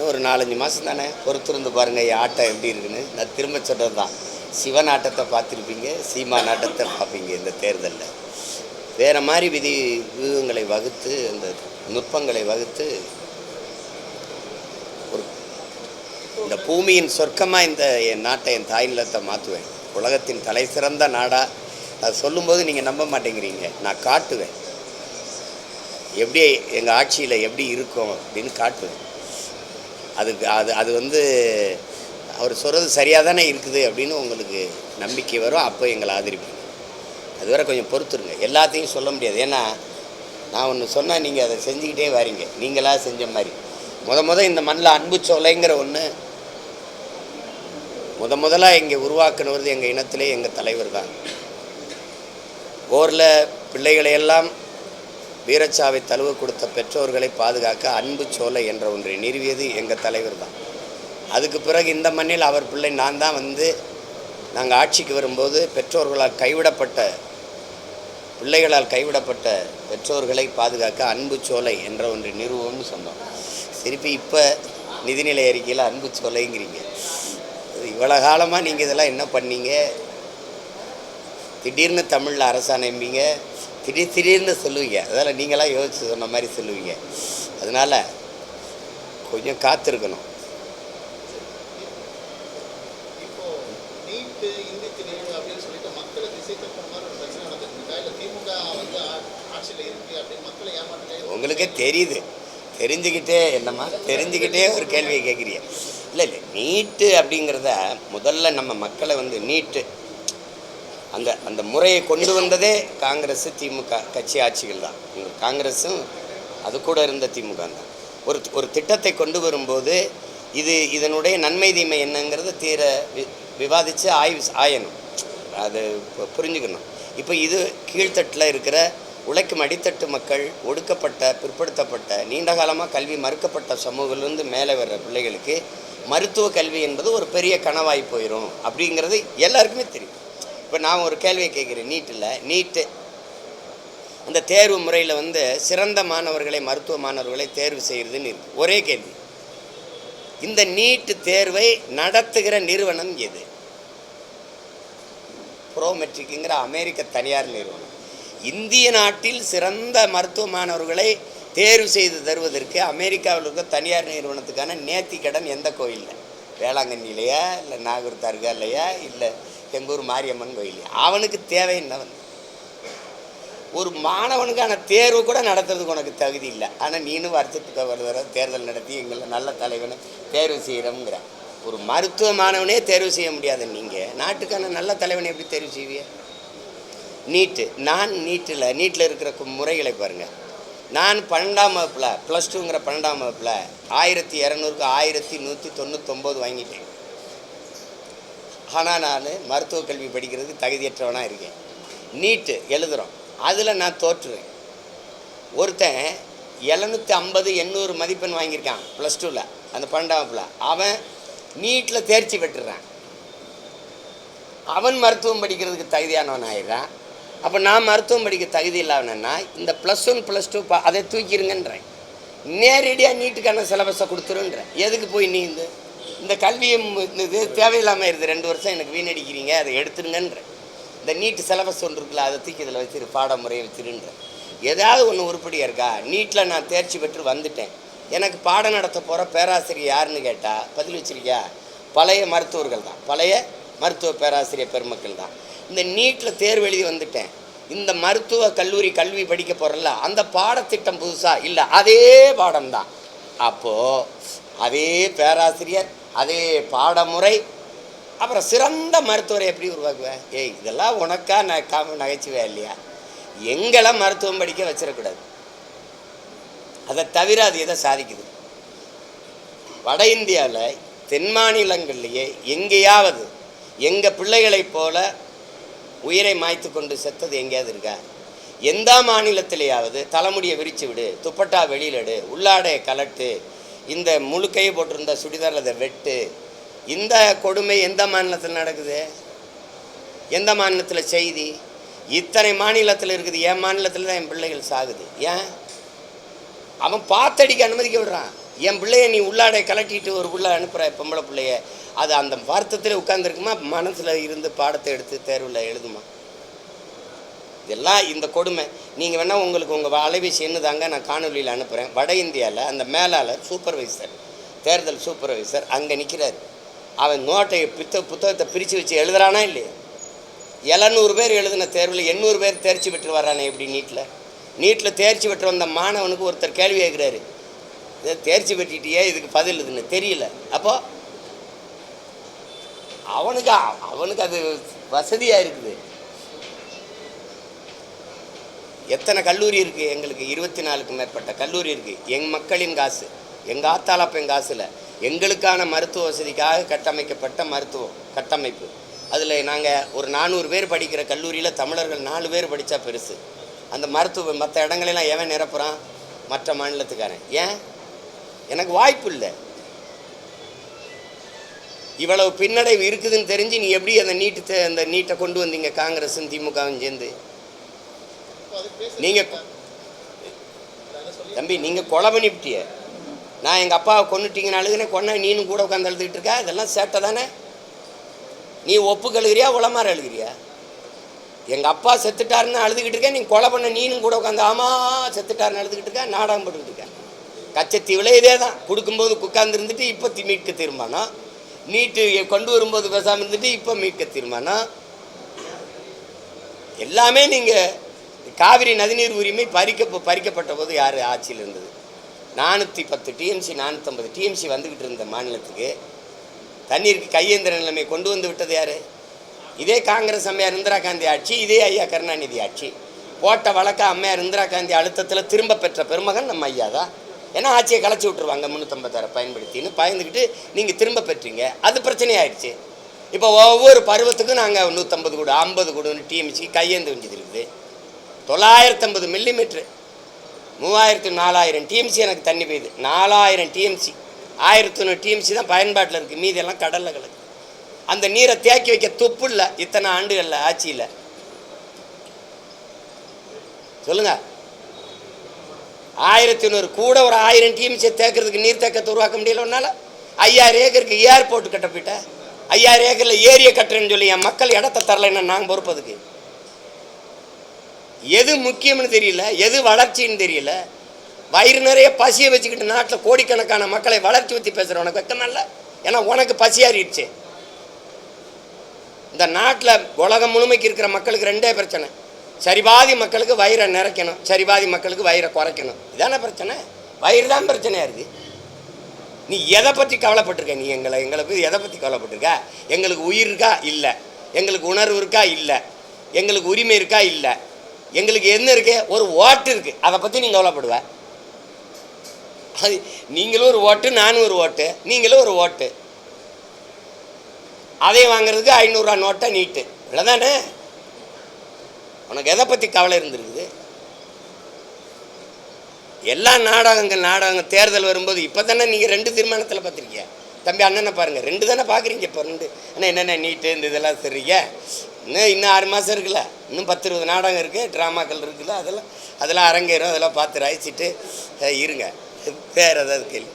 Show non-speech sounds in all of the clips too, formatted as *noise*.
இன்னும் ஒரு நாலஞ்சு மாதம் தானே பொறுத்திருந்து பாருங்கள் என் ஆட்டம் எப்படி இருக்குன்னு. நான் திரும்ப சொல்கிறது தான் சிவன் ஆட்டத்தை பார்த்துருப்பீங்க சீமா நாட்டத்தை பார்ப்பீங்க இந்த தேர்தலில். வேறு மாதிரி விதி வியூகங்களை வகுத்து அந்த நுட்பங்களை வகுத்து ஒரு இந்த பூமியின் சொர்க்கமாக இந்த என் நாட்டை என் தாய் நிலத்தை மாற்றுவேன் உலகத்தின் தலை சிறந்த நாடாக அது சொல்லும்போது நீங்கள் நம்ப மாட்டேங்கிறீங்க. நான் காட்டுவேன். எப்படி எங்கள் ஆட்சியில் எப்படி இருக்கும் அப்படின்னு காட்டுவேன். அதுக்கு அது அது வந்து அவர் சொல்கிறது சரியாக தானே இருக்குது அப்படின்னு உங்களுக்கு நம்பிக்கை வரும். அப்போ எங்களை ஆதரிப்பீங்க. அதுவரை கொஞ்சம் பொறுத்துருங்க. எல்லாத்தையும் சொல்ல முடியாது. ஏன்னா நான் ஒன்று சொன்னால் நீங்கள் அதை செஞ்சுக்கிட்டே வரீங்க. நீங்களாக செஞ்ச மாதிரி. முத முத இந்த மண்ணில் அன்பு சோலைங்கிற ஒன்று முத முதலாக இங்கே உருவாக்குனது எங்கள் இனத்திலே எங்கள் தலைவர் தான் ஓரில் பிள்ளைகளையெல்லாம் வீரச்சாவை தழுவு கொடுத்த பெற்றோர்களை பாதுகாக்க அன்பு சோலை என்ற ஒன்றை நிறுவியது எங்கள் தலைவர் தான் அதுக்கு பிறகு இந்த மண்ணில் அவர் பிள்ளை நான் தான் வந்து நாங்கள் ஆட்சிக்கு வரும்போது பெற்றோர்களால் கைவிடப்பட்ட பிள்ளைகளால் கைவிடப்பட்ட பெற்றோர்களை பாதுகாக்க அன்பு சோலை என்ற ஒன்றை நிறுவோம்னு சொன்னோம். திருப்பி இப்போ நிதிநிலை அறிக்கையில் அன்பு சோலைங்கிறீங்க. இவ்வளோ காலமாக நீங்கள் இதெல்லாம் என்ன பண்ணீங்க? திடீர்னு தமிழில் அரசாணைம்பீங்க. திடீர் திடீர்னு சொல்லுவீங்க. அதெல்லாம் நீங்களாம் யோசிச்சு சொன்ன மாதிரி சொல்லுவீங்க. அதனால் கொஞ்சம் காத்திருக்கணும். உங்களுக்கே தெரியுது. தெரிஞ்சுக்கிட்டே என்னம்மா தெரிஞ்சுக்கிட்டே ஒரு கேள்வியை கேட்குறீங்க இல்லை இல்லை நீட்டு அப்படிங்கிறத முதல்ல நம்ம மக்களை வந்து நீட்டு அந்த அந்த முறையை கொண்டு வந்ததே காங்கிரஸ் திமுக கட்சி ஆட்சிகள் தான். காங்கிரஸும் அது கூட இருந்த திமுக தான். ஒரு ஒரு திட்டத்தை கொண்டு வரும்போது இது இதனுடைய நன்மை தீமை என்னங்கிறத தீர வி விவாதித்து ஆய்வு ஆயணும். அது புரிஞ்சுக்கணும். இப்போ இது கீழ்த்தட்டில் இருக்கிற உழைக்கும் அடித்தட்டு மக்கள் ஒடுக்கப்பட்ட பிற்படுத்தப்பட்ட நீண்ட காலமாக கல்வி மறுக்கப்பட்ட சமூகத்திலிருந்து மேலே வர்ற பிள்ளைகளுக்கு மருத்துவ கல்வி என்பது ஒரு பெரிய கனவாய் போயிடும் அப்படிங்கிறது எல்லாருக்குமே தெரியும். இப்போ நான் ஒரு கேள்வியை கேட்குறேன். நீட்டில் நீட்டு. அந்த தேர்வு முறையில் வந்து சிறந்த மாணவர்களை மருத்துவ மாணவர்களை தேர்வு செய்கிறதுன்னு இருக்கு. ஒரே கேள்வி. இந்த நீட்டு தேர்வை நடத்துகிற நிறுவனம் எது? ப்ரோமெட்ரிக்குங்கிற அமெரிக்க தனியார் நிறுவனம். இந்திய நாட்டில் சிறந்த மருத்துவ மாணவர்களை தேர்வு செய்து தருவதற்கு அமெரிக்காவில் இருக்க தனியார் நிறுவனத்துக்கான நேர்த்தி கடன் எந்த கோயிலில்? வேளாங்கண்ணிலையா இல்லை நாகூர் தர்காலையா இல்லை எங்கூர் மாரியம்மன் கோயில். அவனுக்கு தேவை என்ன ஒரு மாணவனுக்கான தேர்வு கூட நடத்துறதுக்கு உனக்கு தகுதி இல்லை. ஆனால் நீனும் வருஷத்துக்கு ஒரு தடவை தேர்தல் நடத்தி எங்களை நல்ல தலைவனை தேர்வு செய்கிறோங்கிற ஒரு மருத்துவ மாணவனே தேர்வு செய்ய முடியாது நீங்கள் நாட்டுக்கான நல்ல தலைவனை எப்படி தேர்வு செய்வீங்க? நீட்டு. நான் நீட்டில் நீட்டில் இருக்கிற முறைகளை பாருங்கள் நான் பன்னெண்டாம் வகுப்பில் ப்ளஸ் டூங்கிற பன்னெண்டாம் வகுப்பில் ஆயிரத்தி இரநூறுக்கு ஆயிரத்தி நூற்றி தொண்ணூத்தொம்பது வாங்கிட்டேன். ஆனால் நான் மருத்துவ கல்வி படிக்கிறதுக்கு தகுதியற்றவனாக இருக்கேன். நீட்டு எழுதுகிறோம் அதில் நான் தோற்றுவேன். ஒருத்தன் எழுநூற்றி ஐம்பது எண்ணூறு மதிப்பெண் வாங்கியிருக்கான் ப்ளஸ் டூவில் அந்த பன்னெண்டாம் வகுப்பில். அவன் நீட்டில் தேர்ச்சி பெற்றுறான். அவன் மருத்துவம் படிக்கிறதுக்கு தகுதியானவன் ஆயிடுறான். அப்போ நான் மருத்துவம் படிக்க தகுதி இல்லாதவனா இந்த ப்ளஸ் ஒன் ப்ளஸ் டூ அதை தூக்கிடுங்கன்றேன் நேரடியாக நீட்டுக்கான சிலபஸை கொடுத்துருன்றேன். எதுக்கு போய் நீந்து? இந்த கல்வியும் இந்த இது தேவையில்லாமல் இருக்குது ரெண்டு வருஷம் எனக்கு வீணடிக்கிறீங்க அதை எடுத்துருங்கன்ற இந்த நீட்டு சிலபஸ் ஒன்று இருக்குல்ல அதை தூக்கி இதில் வச்சிரு பாடமுறையை வச்சிருன்ற ஏதாவது ஒன்று உருப்படியாக இருக்கா? நீட்டில் நான் தேர்ச்சி பெற்று வந்துட்டேன். எனக்கு பாடம் நடத்த போகிற பேராசிரியர் யாருன்னு கேட்டால் பதில் வச்சிருக்கியா? பழைய மருத்துவர்கள் தான். பழைய மருத்துவ பேராசிரியர் பெருமக்கள் தான். இந்த நீட்டில் தேர்வு எழுதி வந்துட்டேன். இந்த மருத்துவ கல்லூரி கல்வி படிக்க போகிறல்ல அந்த பாடத்திட்டம் புதுசாக இல்லை அதே பாடம் தான். அப்போது அதே பேராசிரியர் அதே பாடமுறை அப்புறம் சிறந்த மருத்துவரை எப்படி உருவாக்குவேன்? ஏய் இதெல்லாம் உனக்கா நான் காம நகைச்சுவே இல்லையா? எங்களை மருத்துவம் படிக்க வச்சிடக்கூடாது. அதை தவிர அது எதை சாதிக்குது? வட இந்தியாவில் தென் மாநிலங்கள்லேயே எங்கேயாவது எங்கள் பிள்ளைகளைப் போல உயிரை மாய்த்து கொண்டு செத்தது எங்கேயாவது இருக்கா? எந்த மாநிலத்திலேயாவது தலைமுடியை விரித்து விடு துப்பட்டா வெளியில் எடு உள்ளாடைய கலட்டு இந்த முழுக்கையை போட்டிருந்த சுடிதார் அதை வெட்டு. இந்த கொடுமை எந்த மாநிலத்தில் நடக்குது? எந்த மாநிலத்தில் செய்தி? இத்தனை மாநிலத்தில் இருக்குது. என் மாநிலத்தில் தான் என் பிள்ளைகள் சாகுது. ஏன்? அவன் பார்த்தடிக்க அனுமதிக்க விடுறான். என் பிள்ளைய நீ உள்ளாடை கலட்டிட்டு ஒரு புள்ள அனுப்புகிற பொம்பளை பிள்ளைய. அது அந்த வருத்தத்தில் உட்காந்துருக்குமா மனசில் இருந்து பாடத்தை எடுத்து தேர்வில் எழுதுமா? இதெல்லாம் இந்த கொடுமை. நீங்கள் வேணால் உங்களுக்கு உங்கள் அலைபேசி என்னதாங்க நான் காணொலியில் அனுப்புகிறேன் வட இந்தியாவில் அந்த மேலாளர் சூப்பர்வைசர் தேர்தல் சூப்பர்வைசர் அங்கே நிற்கிறார் அவன் நோட்டை பித்த புத்தகத்தை பிரித்து வச்சு எழுதுறானா இல்லையா? எழுநூறு பேர் எழுதின தேர்வில் எண்ணூறு பேர் தேர்ச்சி பெற்று வர்றானே எப்படி நீட்டில் நீட்டில் தேர்ச்சி பெற்று வந்த மாணவனுக்கு ஒருத்தர் கேள்வி கேட்குறாரு. தேர்ச்சி பெற்றிட்டியே இதுக்கு பதில் இதுன்னு தெரியல. அப்போ அவனுக்கு அவனுக்கு அது வசதியாக இருக்குது. எத்தனை கல்லூரி இருக்குது எங்களுக்கு இருபத்தி நாலுக்கு மேற்பட்ட கல்லூரி இருக்குது எங் மக்களின் காசு. எங்கள் ஆத்தாளப்பன் காசில். எங்களுக்கான மருத்துவ வசதிக்காக கட்டமைக்கப்பட்ட மருத்துவம் கட்டமைப்பு. அதில் நாங்கள் ஒரு நானூறு பேர் படிக்கிற கல்லூரியில் தமிழர்கள் நாலு பேர் படித்தா பெருசு. அந்த மருத்துவ மற்ற இடங்களெல்லாம் எவன் நிரப்புறான்? மற்ற மாநிலத்துக்காரன். ஏன்? எனக்கு வாய்ப்பு இல்லை. இவ்வளவு பின்னடைவு இருக்குதுன்னு தெரிஞ்சு நீ எப்படி அந்த நீட்டு தே- அந்த நீட்டை கொண்டு வந்தீங்க? காங்கிரஸும் திமுகவும் சேர்ந்து. நீங்கள் தம்பி நீங்கள் கொலை பண்ணிவிட்டிய. நான் எங்கள் அப்பாவை கொண்டுட்டீங்கன்னு அழுதுனே கொன்ன நீனும் கூட உட்காந்து அழுதுகிட்டு இருக்கா? இதெல்லாம் சேட்டை தானே? நீ ஒப்புக்கு கழுகிறியா உளமாற அழுகிறியா? எங்கள் அப்பா செத்துட்டாருன்னு அழுதுகிட்டு இருக்கேன் நீ கொலை பண்ண நீனும் கூட உட்காந்து ஆமாம் செத்துட்டாருன்னு அழுதுகிட்டு இருக்கா? நாடகம் போட்டுக்கிட்டு இருக்கேன் கச்சத்தீவில் இதே தான் கொடுக்கும்போது உட்கார்ந்து இருந்துட்டு இப்போ தி- மீட்க தீர்மானம். நீட்டு கொண்டு வரும்போது பேசாமல் இருந்துட்டு இப்போ மீட்க தீர்மானம். எல்லாமே நீங்கள் காவிரி நதிநீர் உரிமை பறிக்க பறிக்கப்பட்ட போது யார் ஆட்சியில் இருந்தது? நானூற்றி பத்து டிஎம்சி நானூற்றம்பது டிஎம்சி வந்துக்கிட்டு இருந்த மாநிலத்துக்கு தண்ணீருக்கு கையேந்திர நிலைமை கொண்டு வந்து விட்டது யார்? இதே காங்கிரஸ் அம்மையார் இந்திரா காந்தி ஆட்சி இதே ஐயா கருணாநிதி ஆட்சி. போட்ட வழக்க அம்மையார் இந்திரா காந்தி அழுத்தத்தில் திரும்ப பெற்ற பெருமகன் நம்ம ஐயா தான். ஏன்னா ஆட்சியை கலைச்சி விட்ருவாங்க முந்நூற்றம்பத்தாறு பயன்படுத்தின்னு பயந்துக்கிட்டு நீங்கள் திரும்ப பெற்றீங்க. அது பிரச்சனையாயிடுச்சு. இப்போ ஒவ்வொரு பருவத்துக்கும் நாங்கள் நூற்றம்பது கூடு ஐம்பது கூடுன்னு டிஎம்சிக்கு கையேந்து வேண்டியது இருக்குது. தொள்ளாயிரத்தம்பது மில்லிமீட்ரு மூவாயிரத்து நாலாயிரம் டிஎம்சி எனக்கு தண்ணி பெய்யுது. நாலாயிரம் டிஎம்சி ஆயிரத்தி ஒன்று டிஎம்சி தான் பயன்பாட்டில் இருக்குது மீதியெல்லாம் கடலில் கிடக்கு. அந்த நீரை தேக்கி வைக்க துப்பு இல்லை இத்தனை ஆண்டுகளில் ஆட்சியில். சொல்லுங்க. ஆயிரத்தி நூறு கூட ஒரு ஆயிரம் டிஎம்சியை தேக்கிறதுக்கு நீர் தேக்கத்தை உருவாக்க முடியல ஒன்றால் ஐயாயிரம் ஏக்கருக்கு ஏர்போர்ட் கட்ட போயிட்ட ஐயாயிரம் ஏக்கரில் ஏரியை கட்டுறேன்னு சொல்லி என் மக்கள் இடத்த தரலைன்னா நாங்கள் பொறுப்பதுக்கு எது முக்கியம்னு தெரியல எது வளர்ச்சின்னு தெரியல. வயிறு நிறைய பசியை வச்சுக்கிட்டு நாட்டில் கோடிக்கணக்கான மக்களை வளர்ச்சி பற்றி பேசுகிற உனக்கு வெக்கமா ஏன்னா உனக்கு பசியாறிடுச்சு. இந்த நாட்டில் உலகம் முழுமைக்கு இருக்கிற மக்களுக்கு ரெண்டே பிரச்சனை. சரிபாதி மக்களுக்கு வயிறை நிறைக்கணும் சரிபாதி மக்களுக்கு வயிறை குறைக்கணும். இதான பிரச்சனை? வயிறு தான் பிரச்சனையாக இருக்குது நீ எதை பற்றி கவலைப்பட்டிருக்க? நீ எங்களை எங்களை போய் எதை பற்றி கவலைப்பட்டிருக்க? எங்களுக்கு உயிர் இருக்கா? இல்லை. எங்களுக்கு உணர்வு இருக்கா? இல்லை. எங்களுக்கு உரிமை இருக்கா? இல்லை. எங்களுக்கு என்ன இருக்கு? ஒரு ஓட்டு இருக்கு. அதை பற்றி நீங்கள் கவலைப்படுவ. அது நீங்களும் ஒரு ஓட்டு நானும் ஒரு ஓட்டு நீங்களும் ஒரு ஓட்டு அதை வாங்குறதுக்கு ஐநூறுரூவா நோட்டை நீட்டு. இவ்வளோதானே உனக்கு எதை பற்றி கவலை இருந்திருக்குது? எல்லா நாடகங்கள் நாடகங்கள் தேர்தல் வரும்போது இப்போ தானே நீங்கள் ரெண்டு தீர்மானத்தில் பார்த்துருக்கீங்க தம்பி அண்ணனை பாருங்கள் ரெண்டு தானே பார்க்குறீங்க இப்போ ரெண்டு. அண்ணா என்னென்ன நீட்டு இந்த இதெல்லாம் சரிங்க இன்னும் இன்னும் ஆறு மாதம் இருக்குல்ல? இன்னும் பத்து இருபது நாடகம் இருக்குது ட்ராமாக்கள் இருக்குல்ல? அதெல்லாம் அதெல்லாம் அரங்கேறும் அதெல்லாம் பார்த்து ரசிச்சுட்டு இருங்க. வேறு ஏதாவது கேள்வி?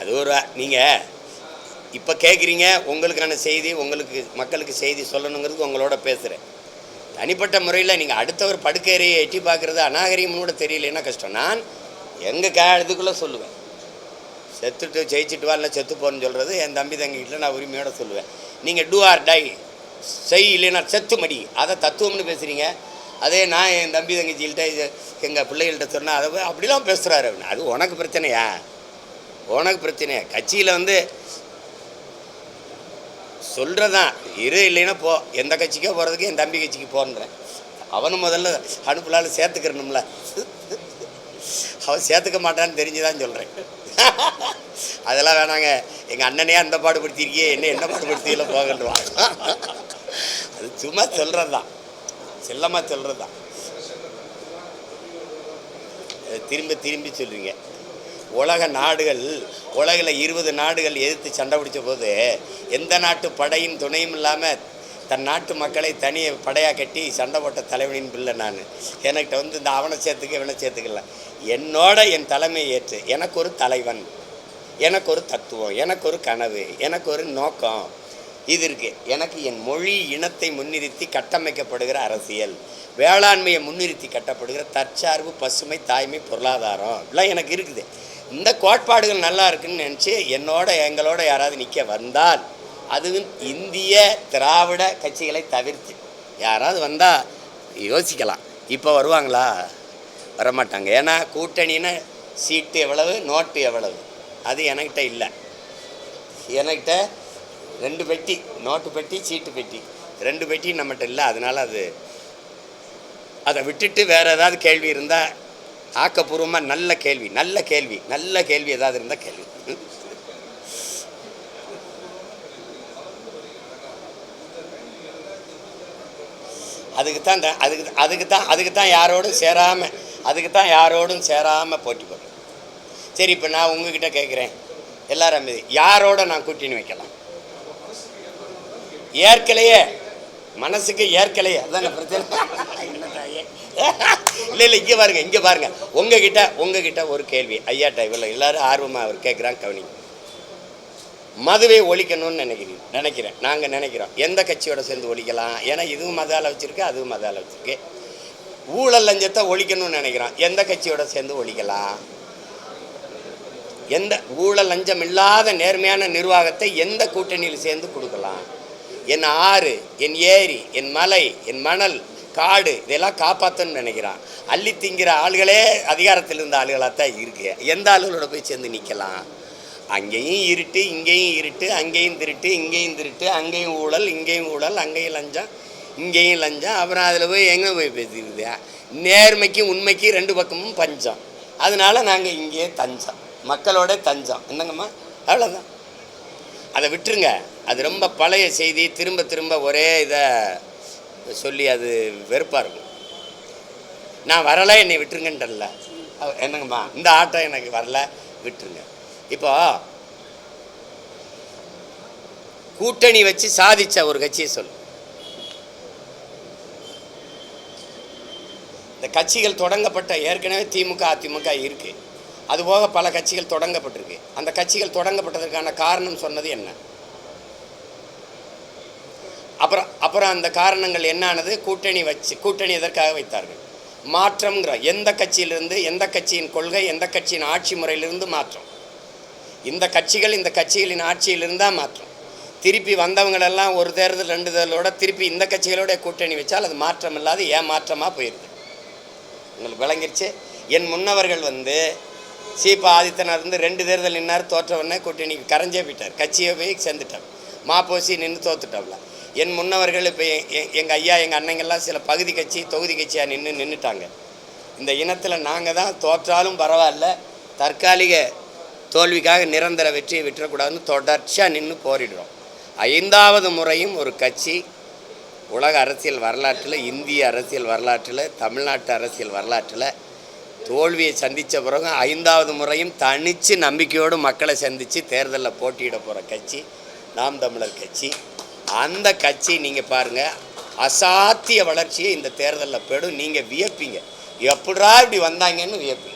அது ஒரு நீங்கள் இப்போ கேட்குறீங்க உங்களுக்கான செய்தி உங்களுக்கு மக்களுக்கு செய்தி சொல்லணுங்கிறது உங்களோட பேசுகிறேன் தனிப்பட்ட முறையில் நீங்கள் அடுத்தவர் படுக்கையறையை எட்டி பார்க்குறது அநாகரிகம்னு கூட தெரியலன்னா கஷ்டம்? நான் எங்கள் கே இதுக்குள்ளே சொல்லுவேன். செத்துட்டு ஜெயிச்சுட்டு வா இல்லை செத்து போன்னு சொல்கிறது என் தம்பி தங்கிட்ட நான் உரிமையோடு சொல்லுவேன். நீங்கள் டூ ஆர் டை செய் இல்லைன்னா செத்து மடி. அதை தத்துவம்னு பேசுகிறீங்க அதே நான் என் தம்பி தங்கச்சிகிட்ட இது எங்கள் பிள்ளைகள்கிட்ட சொன்னால் அதை அப்படிலாம் பேசுகிறாரு அப்படின்னு அது உனக்கு பிரச்சனையா? உனக்கு பிரச்சனையா? கட்சியில் வந்து சொல்கிறதான் இரு இல்லைன்னா போ. எந்த கட்சிக்கோ போகிறதுக்கு என் தம்பி கட்சிக்கு போன்றேன். அவனும் முதல்ல அனுப்பலான்னு சேர்த்துக்கிறணும்ல. அவன் சேர்த்துக்க மாட்டான்னு தெரிஞ்சுதான் சொல்கிறேன் அதெல்லாம் வேணாங்க. எங்கள் அண்ணனே அந்த பாடுபடுத்திருக்கியே என்ன என்ன பாடுபடுத்தியில போகன்றான் அது சும்மா சொல்கிறது தான் செல்லமாக சொல்கிறது தான் திரும்ப திரும்பி சொல்கிறீங்க உலக நாடுகள் உலகில் இருபது நாடுகள் எதிர்த்து சண்டை பிடிச்ச போது எந்த நாட்டு படையின் துணையும் இல்லாமல் தன் நாட்டு மக்களை தனியை படையாக கட்டி சண்டை போட்ட தலைவனின் பிள்ளை நான். என்கிட்ட வந்து இந்த அவனை சேர்த்துக்க இவனை சேர்த்துக்கல. என்னோட என் தலைமையை ஏற்று எனக்கு ஒரு தலைவன் எனக்கு ஒரு தத்துவம் எனக்கு ஒரு கனவு எனக்கு ஒரு நோக்கம். இது இருக்குது எனக்கு என் மொழி இனத்தை முன்னிறுத்தி கட்டமைக்கப்படுகிற அரசியல். வேளாண்மையை முன்னிறுத்தி கட்டப்படுகிற தற்சார்பு பசுமை தாய்மை பொருளாதாரம். இதெல்லாம் எனக்கு இருக்குது. இந்த கோட்பாடுகள் நல்லா இருக்குன்னு நினச்சி என்னோட எங்களோட யாராவது நிற்க வந்தால் அதுவும் இந்திய திராவிட கட்சிகளை தவிர்த்து. யாராவது வந்தால் யோசிக்கலாம். இப்போ வருவாங்களா? வரமாட்டாங்க. ஏன்னா கூட்டணின்னு சீட்டு எவ்வளவு நோட்டு எவ்வளவு? அது என்கிட்ட இல்லை. என்கிட்ட ரெண்டு பெட்டி நோட்டு பெட்டி சீட்டு பெட்டி. ரெண்டு பெட்டி நம்மகிட்ட இல்லை. அதனால் அது அதை விட்டுட்டு வேறு ஏதாவது கேள்வி இருந்தால் ஆக்கப்பூர்வமாக நல்ல கேள்வி நல்ல கேள்வி நல்ல கேள்வி ஏதாவது இருந்தால் கேள்வி அதுக்கு தான் அதுக்கு அதுக்கு தான் அதுக்கு தான் யாரோடும் சேராமல் அதுக்கு தான் யாரோடும் சேராமல் போட்டி போடுறேன் சரி இப்போ நான் உங்ககிட்ட கேட்குறேன் எல்லாரும் அமைதி. யாரோட நான் கூட்டணி வைக்கலாம்? ஏற்கலையே. மனசுக்கு ஏற்கலையே. அதான பிரச்சனை? *laughs* *laughs* இல்லை இல்லை இங்கே பாருங்க இங்கே பாருங்க. உங்ககிட்ட உங்ககிட்ட ஒரு கேள்வி. ஐயா டிரைவரில் எல்லாரும் ஆர்வமாக அவர் கேட்குறாங்க கவனிங்க மதுவை ஒழிக்கணும்னு நினைக்கிறீங்க? நினைக்கிறேன். நாங்கள் நினைக்கிறோம். எந்த கட்சியோட சேர்ந்து ஒழிக்கலாம்? ஏன்னா இதுவும் மதால வச்சுருக்கு அதுவும் மதால வச்சுருக்கு. ஊழல் லஞ்சத்தை ஒழிக்கணும்னு நினைக்கிறோம். எந்த கட்சியோட சேர்ந்து ஒழிக்கலாம்? எந்த ஊழல் லஞ்சம் இல்லாத நேர்மையான நிர்வாகத்தை எந்த கூட்டணியில் சேர்ந்து கொடுக்கலாம்? என் ஆறு என் ஏரி என் மலை என் மணல் காடு. இதெல்லாம் காப்பாற்றணும்னு நினைக்கிறான். அள்ளி திங்கிற ஆளுகளே அதிகாரத்தில் இருந்த ஆளுகளாக தான் இருக்கு. எந்த ஆளுகளோட போய் சேர்ந்து நிற்கலாம் அங்கேயும் இருட்டு இங்கேயும் இருட்டு அங்கேயும் திருட்டு இங்கேயும் திருட்டு அங்கேயும் ஊழல் இங்கேயும் ஊழல் அங்கேயும் லஞ்சம் இங்கேயும் லஞ்சம். அப்புறம் அதில் போய் எங்கே போய் பேசிக்கிறது? நேர்மைக்கும் உண்மைக்கும் ரெண்டு பக்கமும் பஞ்சம். அதனால நாங்கள் இங்கேயே தஞ்சம். மக்களோட தஞ்சம். என்னங்கம்மா? அவ்வளோதான் அதை விட்டுருங்க. அது ரொம்ப பழைய செய்தி. திரும்ப திரும்ப ஒரே இதை சொல்லி அது வெறுப்பாக இருக்கும் நான் வரலை என்னை விட்டுருங்கன்றல என்னங்கம்மா இந்த ஆட்டம் எனக்கு வரல விட்டுருங்க. இப்போ கூட்டணி வச்சு சாதிச்ச ஒரு கட்சியை சொல்லு. இந்த கட்சிகள் தொடங்கப்பட்ட ஏற்கனவே திமுக அதிமுக இருக்கு. அதுபோக பல கட்சிகள் தொடங்கப்பட்டிருக்கு. அந்த கட்சிகள் தொடங்கப்பட்டதற்கான காரணம் சொன்னது என்ன? அப்புறம் அப்புறம் அந்த காரணங்கள் என்னானது? கூட்டணி வச்சு கூட்டணி எதற்காக வைத்தார்கள்? மாற்றம்ங்கிற எந்த கட்சியிலிருந்து எந்த கட்சியின் கொள்கை எந்த கட்சியின் ஆட்சி முறையிலிருந்து மாற்றம். இந்த கட்சிகள் இந்த கட்சிகளின் ஆட்சியிலிருந்து தான் மாற்றம். திருப்பி வந்தவங்களெல்லாம் ஒரு தேர்தல் ரெண்டு தேர்தலோட திருப்பி இந்த கட்சிகளோட கூட்டணி வச்சால் அது மாற்றம் இல்லாத ஏமாற்றமாக போயிடுது உங்களுக்கு விளங்கிருச்சு? என் முன்னவர்கள் வந்து சீபா ஆதித்தனார் இருந்து ரெண்டு தேர்தல் நின்னார் தோற்ற கூட்டணிக்கு கரைஞ்சே போயிட்டார். கட்சியை போய் சேர்ந்துட்டார். மாப்போசி நின்று தோத்துட்டாப்ல. என் முன்னவர்கள் இப்போ எங்கள் ஐயா எங்கள் அண்ணங்கள்லாம் சில பகுதி கட்சி தொகுதி கட்சியாக நின்று நின்றுட்டாங்க இந்த இனத்தில் நாங்கள் தான் தோற்றாலும் பரவாயில்ல தற்காலிக தோல்விக்காக நிரந்தர வெற்றியை விட்டுறக்கூடாதுன்னு தொடர்ச்சியாக நின்று போரிடுறோம். ஐந்தாவது முறையும் ஒரு கட்சி உலக அரசியல் வரலாற்றில் இந்திய அரசியல் வரலாற்றில் தமிழ்நாட்டு அரசியல் வரலாற்றில் தோல்வியை சந்தித்த பிறகு ஐந்தாவது முறையும் தனித்து நம்பிக்கையோடு மக்களை சந்தித்து தேர்தலில் போட்டியிட போகிற கட்சி நாம் தமிழர் கட்சி. அந்த கட்சி நீங்கள் பாருங்கள் அசாத்திய வளர்ச்சியை இந்த தேர்தலில் போயிடும் நீங்கள் வியப்பீங்க. எப்படா இப்படி வந்தாங்கன்னு வியப்பீங்க.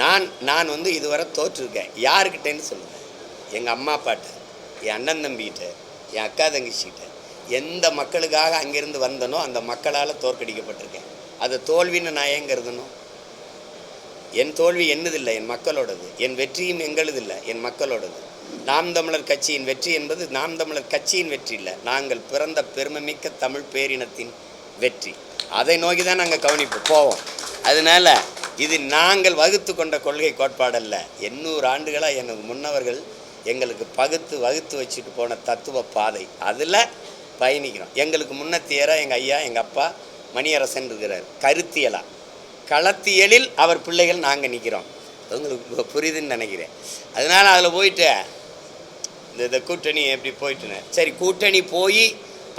நான் நான் வந்து இதுவரை தோற்றுருக்கேன். யாருக்கிட்டேன்னு சொல்லுங்கள் எங்கள் அம்மா அப்பாட்ட என் அண்ணன் தம்பிகிட்ட என் அக்கா தங்கச்சிக்கிட்ட எந்த மக்களுக்காக அங்கேருந்து வந்தனோ அந்த மக்களால் தோற்கடிக்கப்பட்டிருக்கேன். அது தோல்வின்னு நான் ஏன் கருதணும்? என் தோல்வி என்னதில்லை? என் மக்களோடது. என் வெற்றியும் எங்களுதில்லை. என் மக்களோடது. நாம் தமிழர் கட்சியின் வெற்றி என்பது நாம் தமிழர் கட்சியின் வெற்றி இல்லை. நாங்கள் பிறந்த பெருமைமிக்க தமிழ் பேரினத்தின் வெற்றி. அதை நோக்கி தான் நாங்கள் கவனிப்போம் போவோம். அதனால இது நாங்கள் வகுத்து கொண்ட கொள்கை கோட்பாடல்ல எண்ணூறு ஆண்டுகளாக எனது முன்னவர்கள் எங்களுக்கு பகுத்து வகுத்து வச்சுட்டு போன தத்துவ பாதை. அதில் பயணிக்கிறோம். எங்களுக்கு முன்னத்தியராக எங்கள் ஐயா எங்கள் அப்பா மணியரசன் இருக்கிறார் கருத்தியலா. களத்தியலில் அவர் பிள்ளைகள் நாங்கள் நிற்கிறோம் உங்களுக்கு புரியுதுன்னு நினைக்கிறேன். அதனால் அதில் போயிட்டு இந்த இந்த கூட்டணி எப்படி போயிட்டுன்னு. சரி கூட்டணி போய்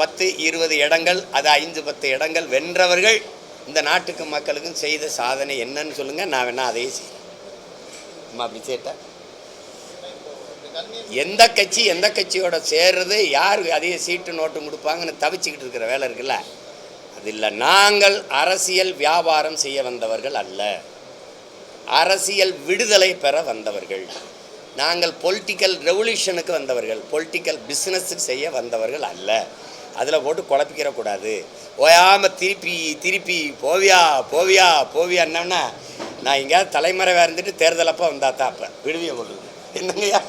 பத்து இருபது இடங்கள் அது ஐந்து பத்து இடங்கள் வென்றவர்கள் இந்த நாட்டுக்கு மக்களுக்கும் செய்த சாதனை என்னன்னு சொல்லுங்கள் நான் வேணால் அதையே செய்கிறேன் நம்ம அப்படி சேட்டா எந்த கட்சி எந்த கட்சியோட சேர்றது யார் அதிக சீட்டு நோட்டு கொடுப்பாங்கன்னு தவிச்சுக்கிட்டு இருக்கிற வேலை இருக்குல்ல? அது இல்லை நாங்கள் அரசியல் வியாபாரம் செய்ய வந்தவர்கள் அல்ல. அரசியல் விடுதலை பெற வந்தவர்கள். நாங்கள் பொலிட்டிக்கல் ரெவல்யூஷனுக்கு வந்தவர்கள் பொலிட்டிக்கல் பிஸ்னஸுக்கு செய்ய வந்தவர்கள் அல்ல. அதில் போட்டு குழப்பிக்கிறக்கூடாது ஓயாமல் திருப்பி திருப்பி போவியா போவியா போவியா என்னன்னா நான் எங்கேயாவது தலைமறைவாக இருந்துட்டு தேர்தலப்போ வந்தா தான் அப்போ. விடுவிய கொண்டு என்னங்கய்யா?